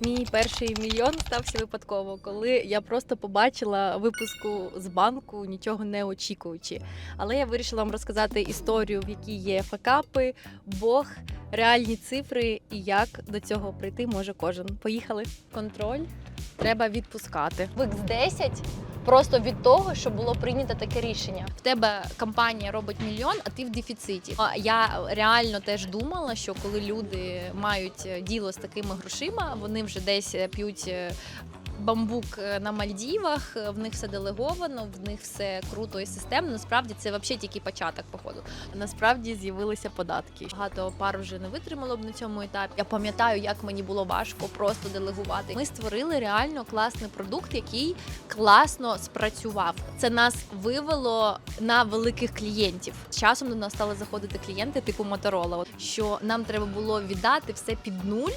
Мій перший мільйон стався випадково, коли я просто побачила випуску з банку, нічого не очікуючи. Але я вирішила вам розказати історію, в якій є факапи, Бог, реальні цифри і як до цього прийти може кожен. Поїхали. Контроль треба відпускати. В X10 просто від того, що було прийнято таке рішення. В тебе компанія робить мільйон, а ти в дефіциті. Я реально теж думала, що коли люди мають е, діло з такими грошима, вони вже десь е, п'ють. Бамбук е, на Мальдівах, е, в них все делеговано, в них все круто і системно. Насправді це взагалі тільки початок, походу. Насправді з'явилися податки. Багато пар вже не витримало б на цьому етапі. Я пам'ятаю, як мені було важко просто делегувати. Ми створили реально класний продукт, який класно спрацював. Це нас вивело на великих клієнтів. З часом до нас стали заходити клієнти типу Моторола. Що нам треба було віддати все під нуль.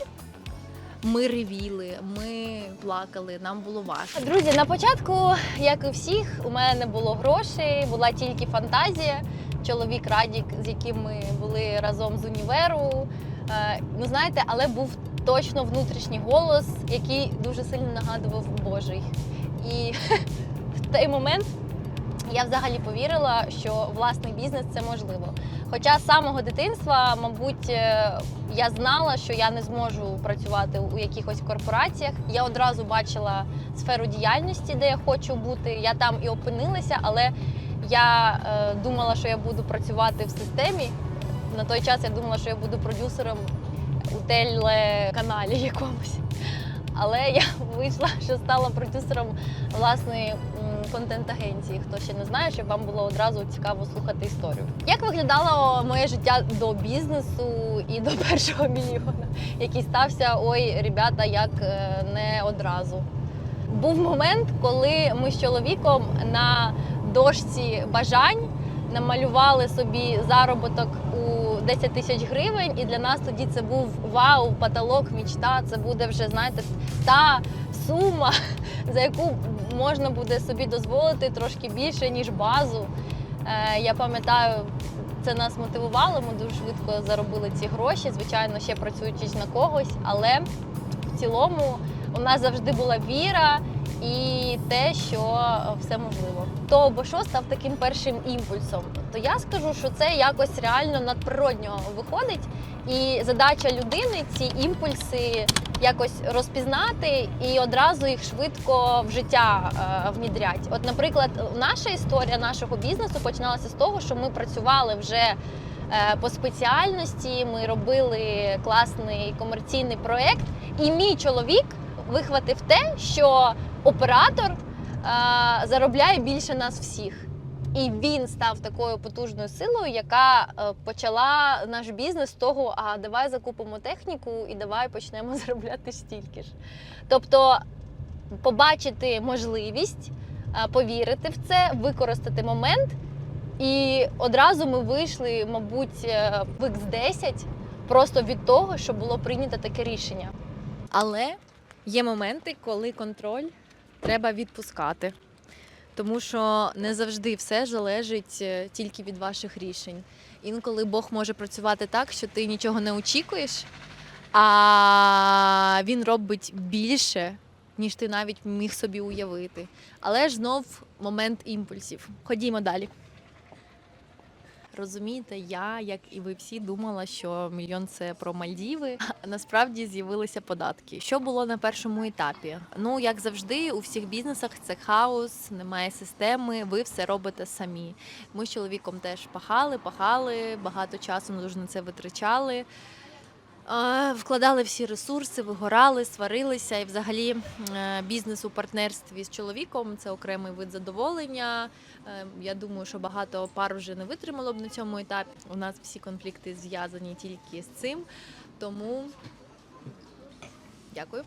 Ми ревіли, ми плакали, нам було важко. Друзі, на початку, як і всіх, у мене не було грошей, була тільки фантазія. Чоловік Радік, з яким ми були разом з універу. Е, Ну знаєте, але був точно внутрішній голос, який дуже сильно нагадував Божий. І в той момент я взагалі повірила, що власний бізнес це можливо. Хоча з самого дитинства, мабуть, е, я знала, що я не зможу працювати у якихось корпораціях. Я одразу бачила сферу діяльності, де я хочу бути. Я там і опинилася, але я е, думала, що я буду працювати в системі. На той час я думала, що я буду продюсером у телеканалі якомусь. Але я вийшла, що стала продюсером власної контент-агенції. Хто ще не знає, щоб вам було одразу цікаво слухати історію. Як виглядало моє життя до бізнесу і до першого мільйона, який стався ой, ребята, як е, не одразу. Був момент, коли ми з чоловіком на дошці бажань намалювали собі заробіток у 10 тисяч гривень, і для нас тоді це був вау, потолок, мічта. Це буде вже, знаєте, та сума, за яку можна буде собі дозволити трошки більше, ніж базу. Е, Я пам'ятаю, це нас мотивувало. Ми дуже швидко заробили ці гроші. Звичайно, ще працюючи на когось, але в цілому у нас завжди була віра і те, що все можливо. То або що став таким першим імпульсом, то я скажу, що це якось реально надприродньо виходить. І задача людини ці імпульси якось розпізнати і одразу їх швидко в життя е, внідрять. От, наприклад, наша історія нашого бізнесу починалася з того, що ми працювали вже е, по спеціальності. Ми робили класний комерційний проєкт, і мій чоловік вихватив те, що оператор е, заробляє більше нас всіх. І він став такою потужною силою, яка е, почала наш бізнес з того, а давай закупимо техніку і давай почнемо заробляти стільки ж. Тобто побачити можливість, е, повірити в це, використати момент. І одразу ми вийшли, мабуть, в X10 просто від того, що було прийнято таке рішення. Але є моменти, коли контроль треба відпускати. Тому що не завжди все залежить е, тільки від ваших рішень. Інколи Бог може працювати так, що ти нічого не очікуєш, а він робить більше, ніж ти навіть міг собі уявити. Але ж знов момент імпульсів. Ходімо далі. Розумієте, я, як і ви всі, думала, що мільйон це про Мальдіви. Насправді з'явилися податки. Що було на першому етапі? Ну, як завжди, у всіх бізнесах це хаос, немає системи, ви все робите самі. Ми з чоловіком теж пахали, пахали, багато часу дуже на це витрачали. Вкладали всі ресурси, вигорали, сварилися. І взагалі е, бізнес у партнерстві з чоловіком це окремий вид задоволення. Е, Я думаю, що багато пар вже не витримало б на цьому етапі. У нас всі конфлікти зв'язані тільки з цим. Тому дякую.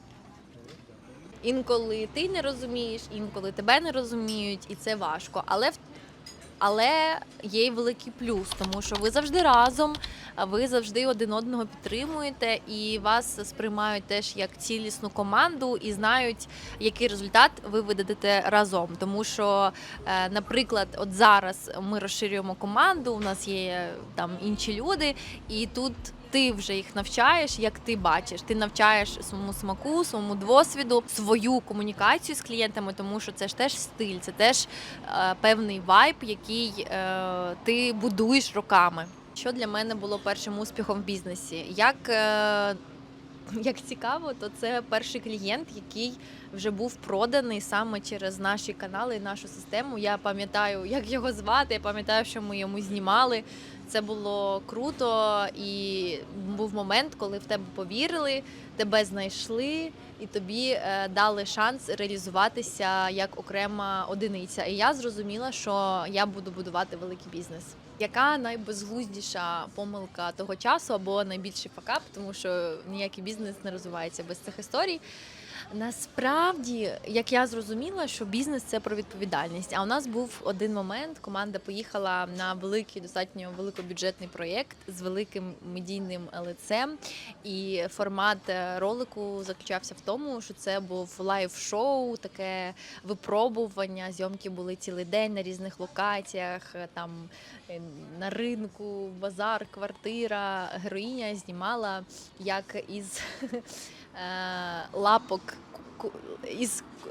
Інколи ти не розумієш, інколи тебе не розуміють, і це важко. Але в але є й великий плюс, тому що ви завжди разом, ви завжди один одного підтримуєте, і вас сприймають теж як цілісну команду і знають, який результат ви видадете разом. Тому що, е, наприклад, от зараз ми розширюємо команду, у нас є там інші люди, і тут ти вже їх навчаєш, як ти бачиш. Ти навчаєш своєму смаку, своєму досвіду, свою комунікацію з клієнтами, тому що це ж теж стиль, це теж е, певний вайб, який е, ти будуєш роками. Що для мене було першим успіхом в бізнесі? Як, е, як цікаво, то це перший клієнт, який вже був проданий саме через наші канали нашу систему. Я пам'ятаю, як його звати, я пам'ятаю, що ми йому знімали. Це було круто, і був момент, коли в тебе повірили, тебе знайшли, і тобі е, дали шанс реалізуватися як окрема одиниця. І я зрозуміла, що я буду будувати великий бізнес. Яка найбезглуздіша помилка того часу або найбільший факап, тому що ніякий бізнес не розвивається без цих історій. Насправді, як я зрозуміла, що бізнес це про відповідальність. А у нас був один момент. Команда поїхала на великий, достатньо великобюджетний проєкт з великим медійним лицем. І формат е, ролику заключався в тому, що це був лайв-шоу, таке випробування. Зйомки були цілий день на різних локаціях. е, Там е, на ринку, базар, квартира. Героїня знімала як із лапок ку- із ку-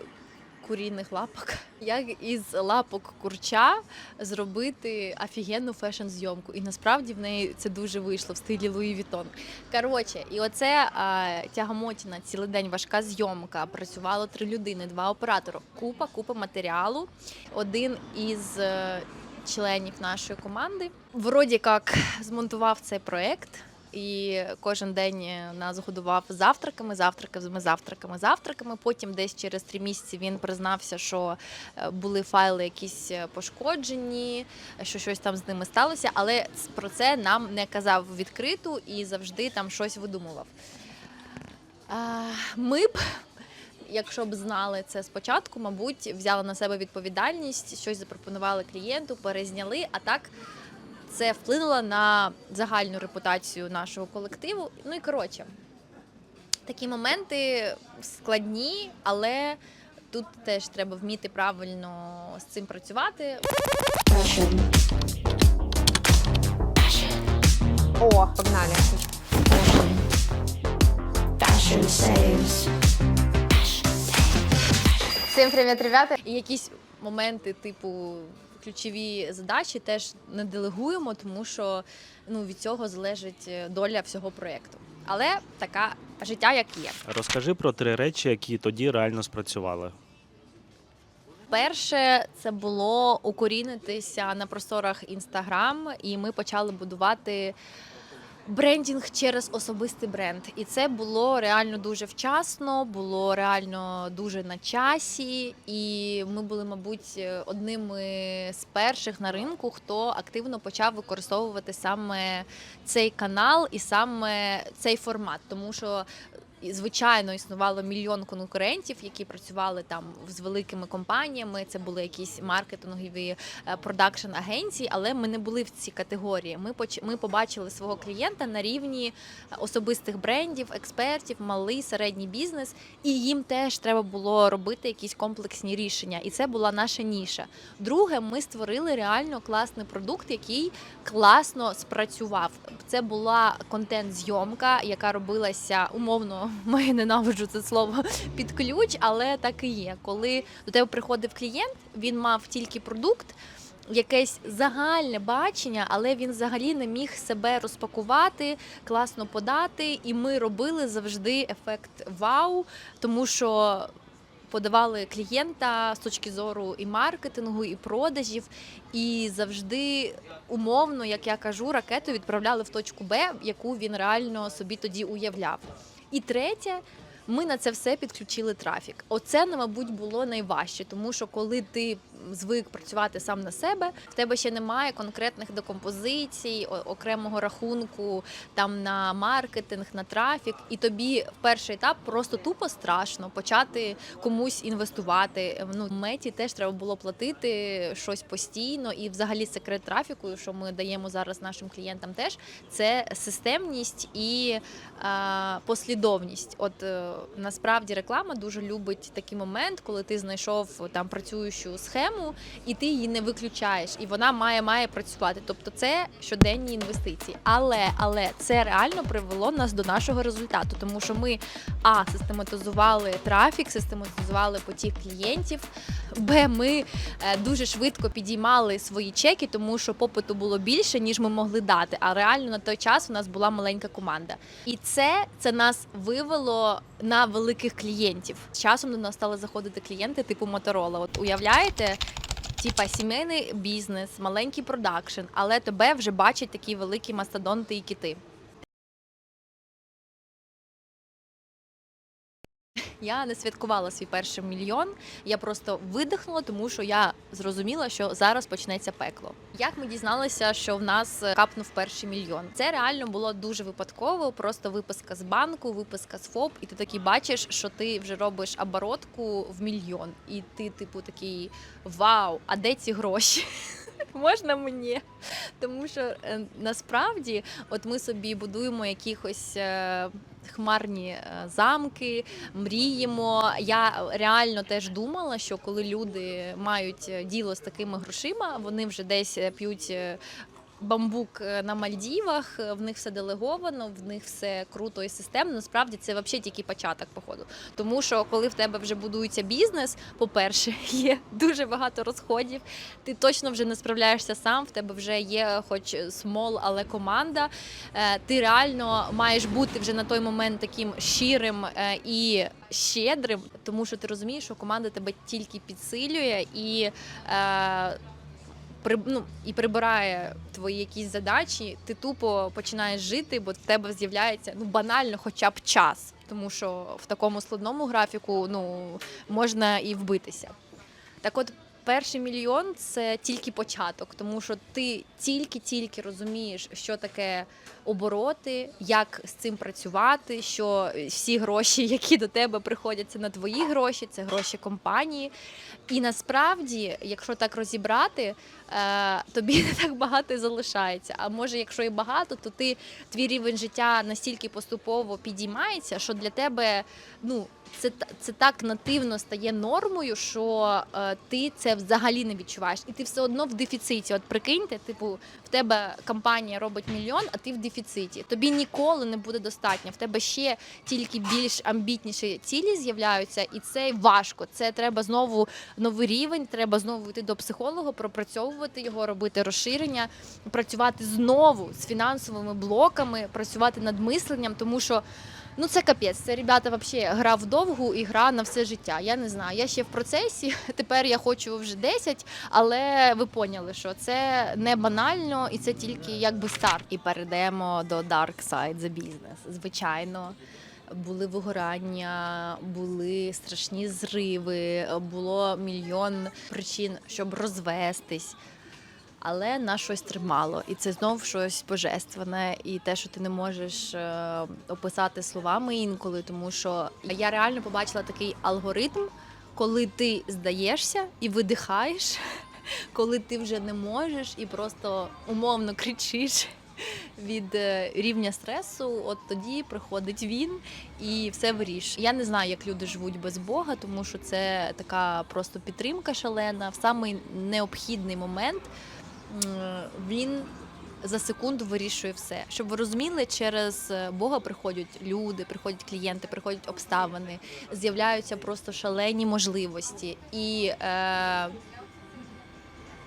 курійних лапок, як із лапок курча зробити офігенну фешн-зйомку. І насправді в неї це дуже вийшло в стилі Луї Вітон. Коротше, і оце а, тягамотіна, цілий день важка зйомка. Працювало три людини, два оператори. Купа, купа матеріалу. Один із е, членів нашої команди вроді як змонтував цей проект. І кожен день е, нас годував завтраками, завтраками, завтраками, завтраками. Потім десь через три місяці він признався, що е, були файли якісь е, пошкоджені, що щось там з ними сталося, але про це нам не казав відкрито і завжди там щось видумував. Ми б, якщо б знали це спочатку, мабуть, взяли на себе відповідальність, щось запропонували клієнту, перезняли, а так це вплинуло на загальну репутацію нашого колективу. Ну і коротше, такі моменти складні, але тут теж треба вміти правильно з цим працювати. Passion. О, погнали. Passion. Passion saves. Всім привіт, ребята. І якісь моменти, типу, ключові задачі теж не делегуємо, тому що ну, від цього залежить е, доля всього проєкту. Але така життя, як є. Розкажи про три речі, які тоді реально спрацювали. Перше, це було укорінитися на просторах інстаграм, і ми почали будувати брендінг через особистий бренд. І це було реально дуже вчасно, було реально дуже на часі. І ми були, мабуть, одними з перших на ринку, хто активно почав використовувати саме цей канал і саме цей формат, тому що. Звичайно, існувало мільйон конкурентів, які працювали там з великими компаніями. Це були якісь маркетингові продакшн агенції, але ми не були в цій категорії. Ми ми побачили свого клієнта на рівні е, особистих брендів, експертів, малий середній бізнес, і їм теж треба було робити якісь комплексні рішення. І це була наша ніша. Друге, ми створили реально класний продукт, який класно спрацював. Це була контент-зйомка, яка робилася умовно. Ми ненавиджу це слово під ключ, але так і є. Коли до тебе приходив клієнт, він мав тільки продукт. Якесь загальне бачення, але він взагалі не міг себе розпакувати, класно подати. І ми робили завжди ефект вау, тому що подавали клієнта з точки зору і маркетингу, і продажів, і завжди умовно, як я кажу, ракету відправляли в точку Б, яку він реально собі тоді уявляв. І третє. Ми на це все підключили трафік. Оце, мабуть, було найважче, тому що коли ти звик працювати сам на себе, в тебе ще немає конкретних декомпозицій, окремого рахунку там на маркетинг, на трафік, і тобі в перший етап просто тупо страшно почати комусь інвестувати. Ну, в меті теж треба було платити щось постійно, і взагалі секрет трафіку, що ми даємо зараз нашим клієнтам, теж це системність і е, послідовність. От е, насправді реклама дуже любить такий момент, коли ти знайшов там працюючу схему. Систему, і ти її не виключаєш, і вона має має працювати. Тобто це щоденні інвестиції. Але але це реально привело нас до нашого результату, тому що ми а систематизували трафік, систематизували потік клієнтів. Б, ми е, дуже швидко підіймали свої чеки, тому що попиту було більше, ніж ми могли дати. А реально на той час у нас була маленька команда. І це, це нас вивело на великих клієнтів. З часом до нас стали заходити клієнти типу Моторола. От уявляєте, типа сімейний бізнес, маленький продакшн, але тебе вже бачать такі великі мастодонти і кити. Я не святкувала свій перший мільйон. Я просто видихнула, тому що я зрозуміла, що зараз почнеться пекло. Як ми дізналися, що в нас капнув перший мільйон? Це реально було дуже випадково. Просто виписка з банку, виписка з ФОП, і ти такий бачиш, що ти вже робиш оборотку в мільйон, і ти, типу, такий вау, а де ці гроші? Можна мені? Тому що е, насправді, от ми собі будуємо якихось е, хмарні е, замки, мріємо. Я реально теж думала, що коли люди мають діло з такими грошима, вони вже десь п'ють. Бамбук е, на Мальдівах, е, в них все делеговано, в них все круто і системно. Насправді це взагалі тільки початок, походу. Тому що коли в тебе вже будується бізнес, по-перше, є дуже багато розходів. Ти точно вже не справляєшся сам. В тебе вже є, хоч смол, але команда. Е, Ти реально маєш бути вже на той момент таким щирим і щедрим, тому що ти розумієш, що команда тебе тільки підсилює і. При, ну, і прибирає твої якісь задачі, ти тупо починаєш жити, бо в тебе з'являється ну банально, хоча б час. Тому що в такому складному графіку ну можна і вбитися. Так от. Перший мільйон це тільки початок, тому що ти тільки-тільки розумієш, що таке обороти, як з цим працювати, що всі гроші, які до тебе приходять, це на твої гроші, це гроші компанії. І насправді, якщо так розібрати, е, тобі не так багато і залишається. А може, якщо і багато, то ти твій рівень життя настільки поступово підіймається, що для тебе ну. Це, це так нативно стає нормою, що е, ти це взагалі не відчуваєш, і ти все одно в дефіциті. От прикиньте, типу, в тебе компанія робить мільйон, а ти в дефіциті. Тобі ніколи не буде достатньо. В тебе ще тільки більш амбітніші цілі з'являються, і це важко. Це треба знову новий рівень. Треба знову йти до психолога, пропрацьовувати його, робити розширення, працювати знову з фінансовими блоками, працювати над мисленням, тому що. Ну це капець. Це ребята взагалі гра вдовгу і гра на все життя. Я не знаю. Я ще в процесі. Тепер я хочу вже 10, але ви поняли, що це не банально і це тільки якби старт. І перейдемо до Dark Side the Business. Звичайно. Були вигорання, були страшні зриви, було мільйон причин, щоб розвестись. Але нас щось тримало, і це знов щось божественне, і те, що ти не можеш е, описати словами інколи, тому що я реально побачила такий алгоритм, коли ти здаєшся і видихаєш, коли ти вже не можеш і просто умовно кричиш від е, рівня стресу, от тоді приходить він і все вирішує. Я не знаю, як люди живуть без Бога, тому що це така просто підтримка шалена в самий необхідний момент. Він за секунду вирішує все. Щоб ви розуміли, через е, Бога приходять люди, приходять клієнти, приходять обставини, з'являються просто шалені можливості. І е,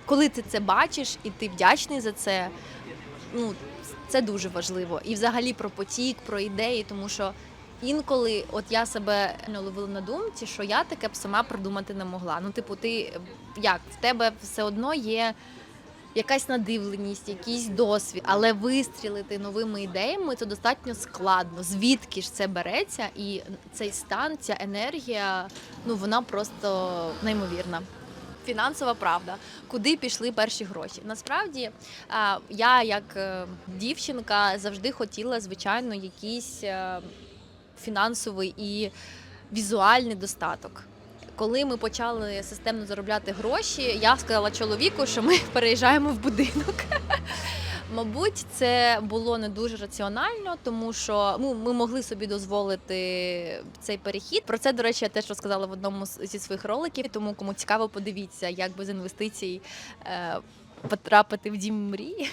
коли ти це бачиш і ти вдячний за це, ну це дуже важливо. І взагалі про потік, про ідеї, тому що. Інколи, от я себе ловила на думці, що я таке б сама придумати не могла. Ну, типу, ти як в тебе все одно є якась надивленість, якийсь досвід, але вистрілити новими ідеями це достатньо складно. Звідки ж це береться? І цей стан, ця енергія, ну вона просто неймовірна. Фінансова правда, куди пішли перші гроші? Насправді я, як е, дівчинка, завжди хотіла, звичайно, якийсь е, фінансовий і візуальний достаток. Коли ми почали системно заробляти гроші, я сказала чоловіку, що ми переїжджаємо в будинок. Мабуть, це було не дуже раціонально, тому що ну, ми могли собі дозволити цей перехід. Про це, до речі, я теж розказала в одному зі своїх роликів. Тому кому цікаво, подивіться, як без інвестицій. Потрапити в дім мрії,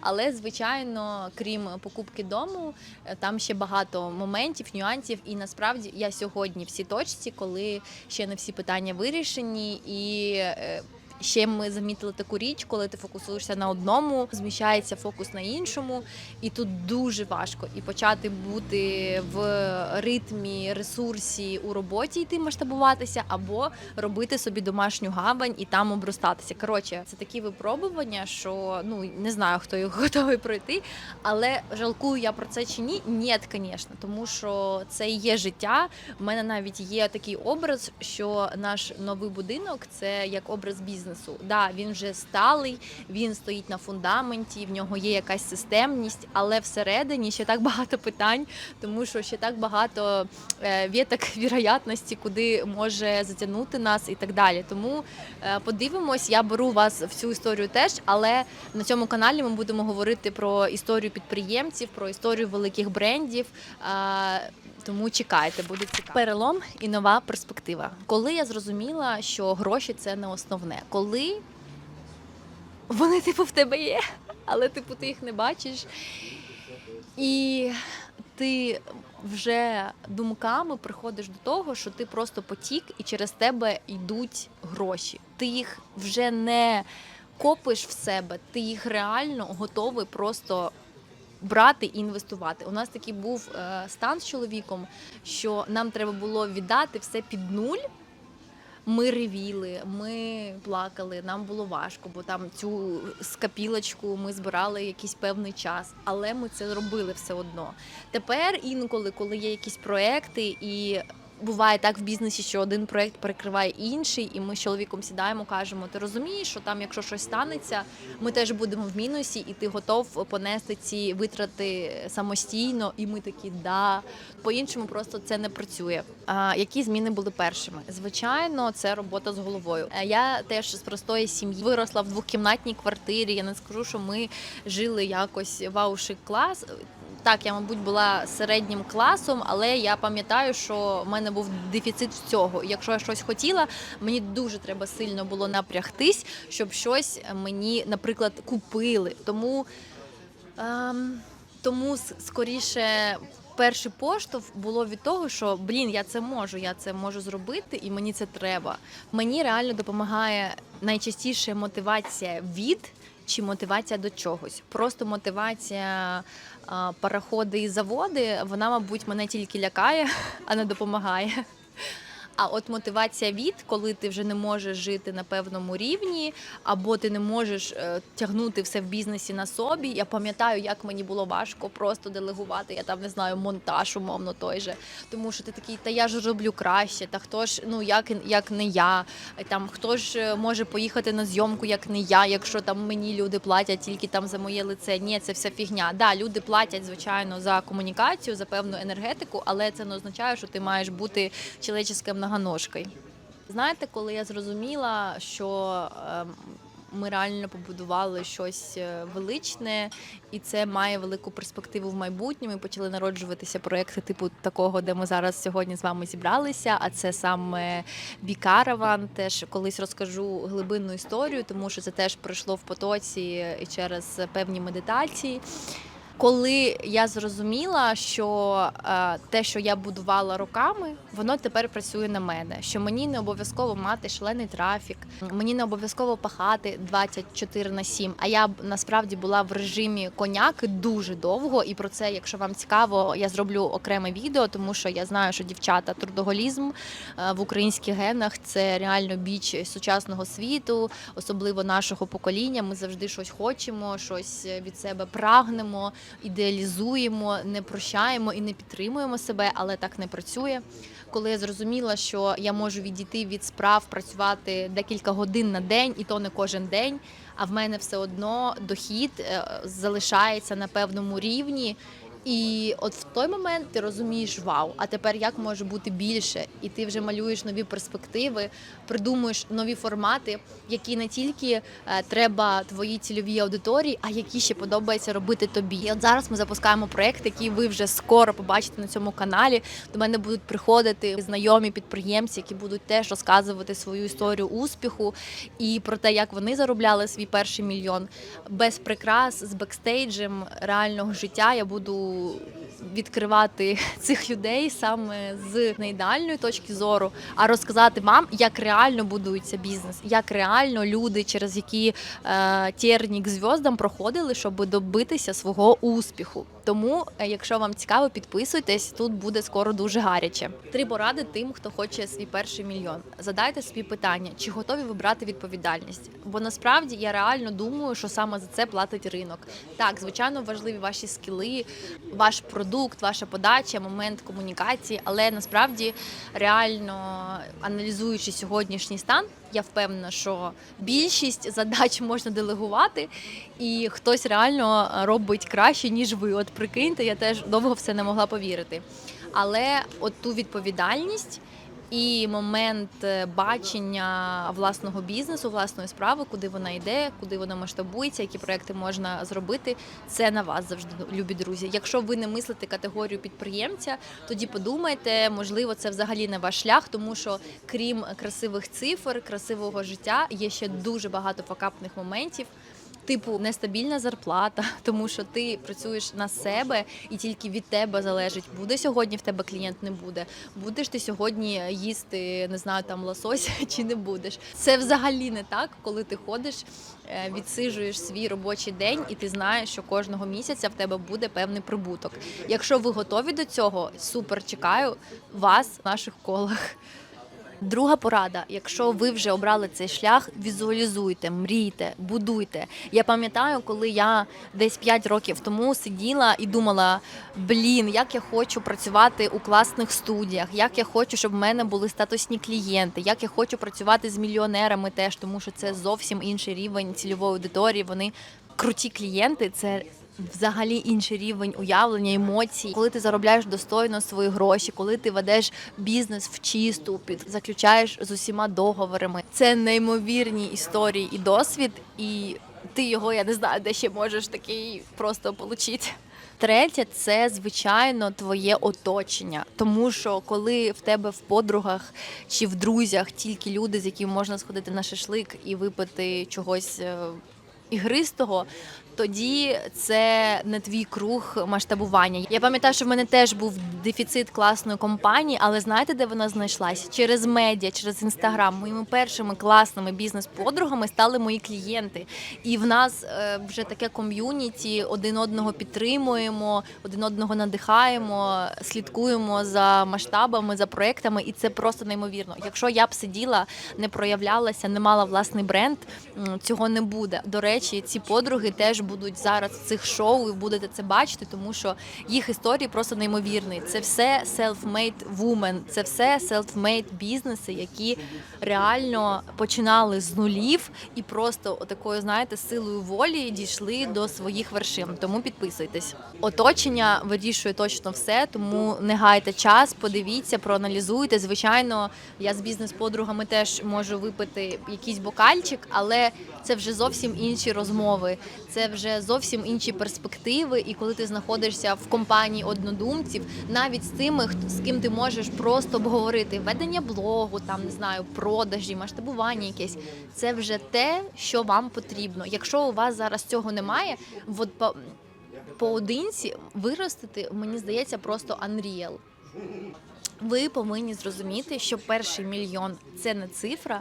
але звичайно, крім покупки дому, е, там ще багато моментів, нюансів. І насправді я сьогодні в цій точці, коли ще не всі питання вирішені, і е, ще ми замітили таку річ, коли ти фокусуєшся на одному, зміщається фокус на іншому, і тут дуже важко і почати бути в ритмі, ресурсі у роботі, йти масштабуватися, або робити собі домашню гавань і там обростатися. Коротше, це такі випробування, що ну не знаю, хто їх готовий пройти, але жалкую я про це чи ні? Ні, звісно, тому що це є життя. У мене навіть є такий образ, що наш новий будинок це як образ бізнесу. Да, він вже сталий, він стоїть на фундаменті, в нього є якась системність, але всередині ще так багато питань, тому що ще так багато е, віток віроятності, куди може затягнути нас і так далі. Тому е, подивимось, я беру вас в цю історію теж, але на цьому каналі ми будемо говорити про історію підприємців, про історію великих брендів. Тому чекайте, буде цікаво. Перелом і нова перспектива. Коли я зрозуміла, що гроші це не основне, коли вони типу в тебе є, але типу ти їх не бачиш. І ти вже думками приходиш до того, що ти просто потік, і через тебе йдуть гроші. Ти їх вже не копиш в себе, ти їх реально готовий просто брати і інвестувати. У нас такий був е, стан з чоловіком, що нам треба було віддати все під нуль. Ми ревіли, ми плакали, нам було важко, бо там цю скапілочку ми збирали якийсь певний час, але ми це робили все одно. Тепер інколи, коли є якісь проекти, і буває так в бізнесі, що один проект перекриває інший, і ми з чоловіком сідаємо, кажемо: ти розумієш, що там, якщо щось станеться, ми теж будемо в мінусі, і ти готов понести ці витрати самостійно. І ми такі, да. По-іншому просто це не працює. А, які зміни були першими? Звичайно, це робота з головою. Е, Я теж з простої сім'ї виросла в двохкімнатній квартирі. Я не скажу, що ми жили якось вау-шик клас. Так, я, мабуть, була середнім класом, але я пам'ятаю, що в мене був дефіцит цього. І Якщо я щось хотіла, мені дуже треба сильно було напрягтись, щоб щось мені, наприклад, купили. Тому, ем, тому скоріше. Перший поштовх було від того, що блін, я це можу, я це можу зробити, і мені це треба. Мені реально допомагає найчастіше мотивація від чи мотивація до чогось. Просто мотивація а, пароходи і заводи, вона, мабуть, мене тільки лякає, а не допомагає. А от мотивація від, коли ти вже не можеш жити на певному рівні, або ти не можеш е, тягнути все в бізнесі на собі. Я пам'ятаю, як мені було важко просто делегувати. Я там не знаю, монтаж, умовно той же. Тому що ти такий, та я ж роблю краще, та хто ж ну як, як не я, там хто ж е, може поїхати на зйомку, як не я, якщо там мені люди платять тільки там за моє лице. Ні, це вся фігня. Да, люди платять звичайно за комунікацію, за певну енергетику, але це не означає, що ти маєш бути чоловіческим многоножкою. Знаєте, коли я зрозуміла, що ем, ми реально побудували щось е, величне, і це має велику перспективу в майбутньому. І почали народжуватися проекти типу такого, де ми зараз сьогодні з вами зібралися. А це саме Бікараван. Теж колись розкажу глибинну історію, тому що це теж пройшло в потоці і через певні медитації. Коли я зрозуміла, що е, те, що я будувала роками, воно тепер працює на мене. Що мені не обов'язково мати шалений трафік, мені не обов'язково пахати 24 на 7, А я насправді була в режимі коняки дуже довго. І про це, якщо вам цікаво, я зроблю окреме відео, тому що я знаю, що дівчата трудоголізм е, в українських генах це реально біч сучасного світу, особливо нашого покоління. Ми завжди щось хочемо, щось від себе прагнемо ідеалізуємо, не прощаємо і не підтримуємо себе, але так не працює. Коли я зрозуміла, що я можу відійти від справ, працювати декілька годин на день, і то не кожен день. А в мене все одно дохід е, залишається на певному рівні. І от в той момент ти розумієш, вау, а тепер як може бути більше? І ти вже малюєш нові перспективи, придумуєш нові формати, які не тільки е, треба твоїй цільовій аудиторії, а які ще подобається робити тобі. І от зараз ми запускаємо проект, який ви вже скоро побачите на цьому каналі. До мене будуть приходити знайомі підприємці, які будуть теж розказувати свою історію успіху і про те, як вони заробляли свій перший мільйон без прикрас з бекстейджем реального життя. Я буду відкривати цих людей саме з неідеальної точки зору, а розказати вам, як реально будується бізнес, як реально люди, через які е, терні к зв'яздам проходили, щоб добитися свого успіху. Тому, е, якщо вам цікаво, підписуйтесь. Тут буде скоро дуже гаряче. Три поради тим, хто хоче свій перший мільйон. Задайте собі питання, чи готові ви брати відповідальність? Бо насправді я реально думаю, що саме за це платить ринок. Так, звичайно, важливі ваші скіли, ваш продукт, ваша подача, момент комунікації, але насправді реально аналізуючи сьогоднішній стан, я впевнена, що більшість задач можна делегувати, і хтось реально робить краще, ніж ви. От прикиньте, я теж довго все не могла повірити. Але от ту відповідальність і момент е, бачення власного бізнесу, власної справи, куди вона йде, куди вона масштабується, які проекти можна зробити. Це на вас завжди любі друзі. Якщо ви не мислите категорію підприємця, тоді подумайте, можливо, це взагалі не ваш шлях, тому що крім красивих цифр, красивого життя, є ще дуже багато факапних моментів. Типу нестабільна зарплата, тому що ти працюєш на себе і тільки від тебе залежить, буде сьогодні в тебе клієнт, не буде. Будеш ти сьогодні їсти, не знаю, там лосось чи не будеш. Це взагалі не так, коли ти ходиш, е, відсиджуєш свій робочий день, і ти знаєш, що кожного місяця в тебе буде певний прибуток. Якщо ви готові до цього, супер чекаю вас в наших колах. Друга порада: якщо ви вже обрали цей шлях, візуалізуйте, мрійте, будуйте. Я пам'ятаю, коли я десь 5 років тому сиділа і думала: блін, як я хочу працювати у класних студіях, як я хочу, щоб в мене були статусні клієнти, як я хочу працювати з мільйонерами теж, тому що це зовсім інший рівень цільової аудиторії. Вони круті клієнти. Це взагалі інший рівень уявлення, емоцій, коли ти заробляєш достойно свої гроші, коли ти ведеш бізнес в чисту, під заключаєш з усіма договорами. Це неймовірні історії і досвід, і ти його, я не знаю, де ще можеш такий просто отримати. Третє, це звичайно твоє оточення, тому що коли в тебе в подругах чи в друзях тільки люди, з якими можна сходити на шашлик і випити чогось е, ігристого, тоді це не твій круг масштабування. Я пам'ятаю, що в мене теж був дефіцит класної компанії, але знаєте, де вона знайшлася? Через медіа, через інстаграм. Моїми першими класними бізнес-подругами стали мої клієнти. І в нас е, вже таке ком'юніті, один одного підтримуємо, один одного надихаємо, слідкуємо за масштабами, за проектами, і це просто неймовірно. Якщо я б сиділа, не проявлялася, не мала власний бренд, цього не буде. До речі, ці подруги теж будуть зараз в цих шоу і будете це бачити, тому що їх історії просто неймовірні. Це все self-made women, це все self-made бізнеси, які реально починали з нулів і просто такою, знаєте, силою волі дійшли до своїх вершин. Тому підписуйтесь. Оточення вирішує точно все, тому не гайте час, подивіться, проаналізуйте. Звичайно, я з бізнес-подругами теж можу випити якийсь бокальчик, але це вже зовсім інші розмови, це вже зовсім інші перспективи. І коли ти знаходишся в компанії однодумців, навіть з тими, з ким ти можеш просто обговорити ведення блогу, там не знаю, продажі, масштабування якесь, це вже те, що вам потрібно. Якщо у вас зараз цього немає, от по, поодинці виростити, мені здається, просто unreal. Ви повинні зрозуміти, що перший мільйон це не цифра,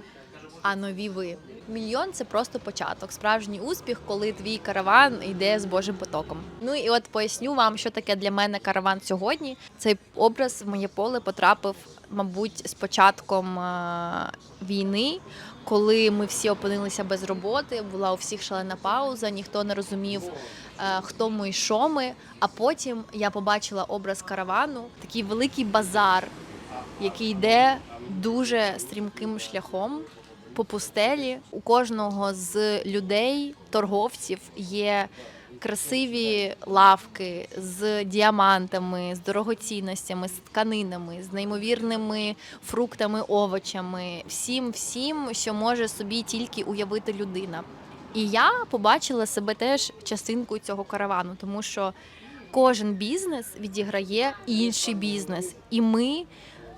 а нові ви. Мільйон це просто початок, справжній успіх, коли твій караван йде з Божим потоком. Ну і от поясню вам, що таке для мене караван сьогодні. Цей образ в моє поле потрапив, мабуть, з початком е, війни, коли ми всі опинилися без роботи. Була у всіх шалена пауза, ніхто не розумів, е, хто ми і що ми. А потім я побачила образ каравану, такий великий базар, який йде дуже стрімким шляхом по пустелі. У кожного з людей, торговців, є красиві лавки з діамантами, з дорогоцінностями, з тканинами, з неймовірними фруктами, овочами, всім, всім, що може собі тільки уявити людина. І я побачила себе теж частинкою цього каравану, тому що кожен бізнес відіграє інший бізнес, і ми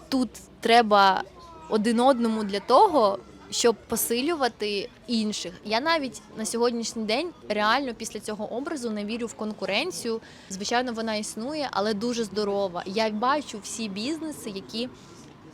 тут треба один одному для того, щоб посилювати інших. Я навіть на сьогоднішній день реально після цього образу не вірю в конкуренцію. Звичайно, вона існує, але дуже здорова. Я бачу всі бізнеси, які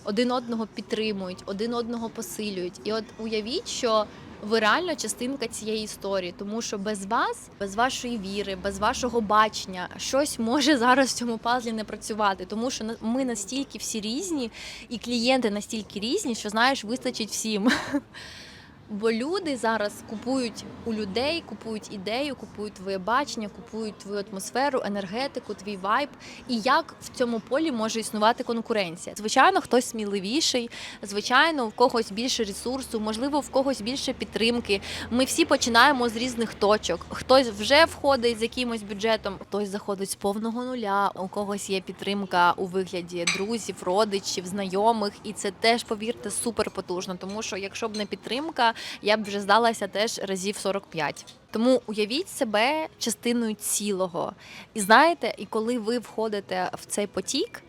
один одного підтримують, один одного посилюють. І от уявіть, що ви реально частинка цієї історії, тому що без вас, без вашої віри, без вашого бачення, щось може зараз в цьому пазлі не працювати, тому що ми настільки всі різні, і клієнти настільки різні, що знаєш, вистачить всім. Бо люди зараз купують у людей, купують ідею, купують твоє бачення, купують твою атмосферу, енергетику, твій вайб. І як в цьому полі може існувати конкуренція? Звичайно, хтось сміливіший, звичайно, в когось більше ресурсу, можливо, в когось більше підтримки. Ми всі починаємо з різних точок. Хтось вже входить з якимось бюджетом, хтось заходить з повного нуля. У когось є підтримка у вигляді друзів, родичів, знайомих, і це теж, повірте, супер потужно. Тому що якщо б не підтримка, я б вже здалася теж разів 45. Тому уявіть себе частиною цілого. І знаєте, і коли ви входите в цей потік.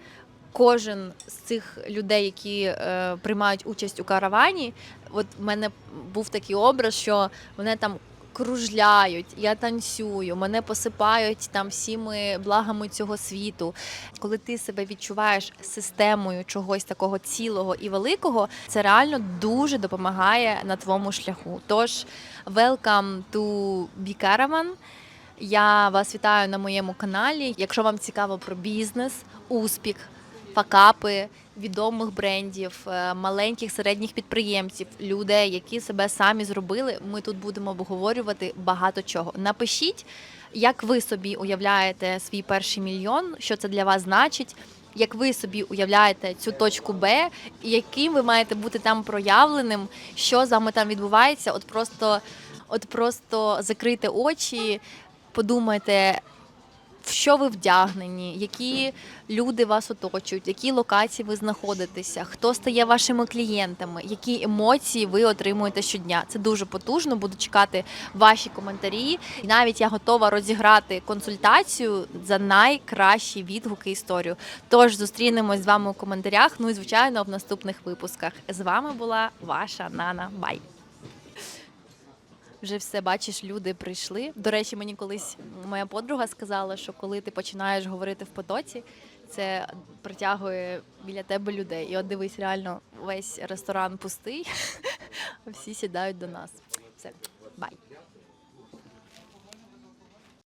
Кожен з цих людей, які е, приймають участь у каравані, от в мене був такий образ, що вони там кружляють, я танцюю, мене посипають там всіми благами цього світу. Коли ти себе відчуваєш системою чогось такого цілого і великого, це реально дуже допомагає на твоєму шляху. Тож, welcome to Bicaravan. Я вас вітаю на моєму каналі. Якщо вам цікаво про бізнес, успіх, факапи відомих брендів, е, маленьких середніх підприємців, людей, які себе самі зробили, ми тут будемо обговорювати багато чого. Напишіть, як ви собі уявляєте свій перший мільйон, що це для вас значить. Як ви собі уявляєте цю точку Б, і яким ви маєте бути там проявленим, що з вами там відбувається? От просто, от просто закрийте очі, подумайте, в що ви вдягнені, які люди вас оточують, в якій локації ви знаходитеся, хто стає вашими клієнтами, які емоції ви отримуєте щодня. Це дуже потужно. Буду чекати ваші коментарі. І навіть я готова розіграти консультацію за найкращі відгуки історію. Тож зустрінемось з вами у коментарях. Ну і звичайно в наступних випусках. З вами була ваша Нана. Бай. Вже все бачиш, люди прийшли. До речі, мені колись моя подруга сказала, що коли ти починаєш говорити в потоці, це притягує біля тебе людей. І от дивись, реально весь ресторан пустий, всі сідають до нас. Все, бай.